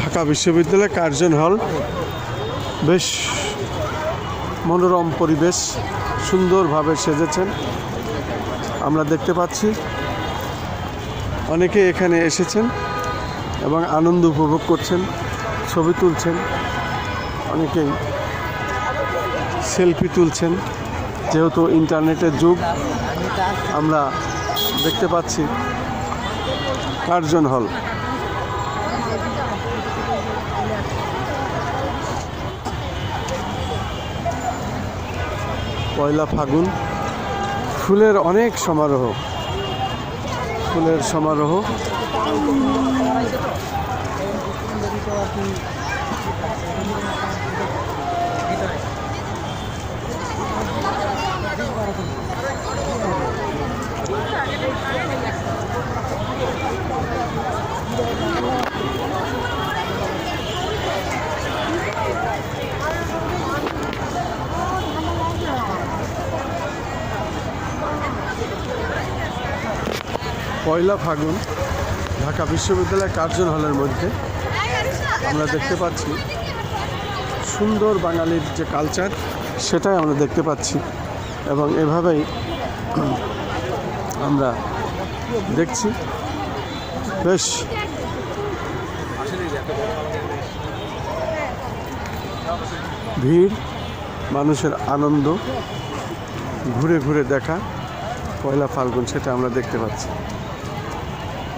ঢাকা বিশ্ববিদ্যালয় কার্জন হল। বেশ মনোরম পরিবেশ, সুন্দরভাবে সেজেছেন। আমরা দেখতে পাচ্ছি, অনেকে এখানে এসেছেন এবং আনন্দ উপভোগ করছেন, ছবি তুলছেন, অনেকেই সেলফি তুলছেন। যেহেতু ইন্টারনেটের যুগ, আমরা দেখতে পাচ্ছি কার্জন হল। পয়লা ফাগুন ফুলের অনেক সমারোহ। ফুলের সমারোহ। পয়লা ফাগুন, ঢাকা বিশ্ববিদ্যালয় কার্জন হলের মধ্যে আমরা দেখতে পাচ্ছি সুন্দর বাঙালির যে কালচার, সেটাই আমরা দেখতে পাচ্ছি এবং এভাবেই আমরা দেখছি। বেশ। ভিড়, মানুষের আনন্দ, ঘুরে ঘুরে দেখা, পয়লা ফাল্গুন, সেটা আমরা দেখতে পাচ্ছি।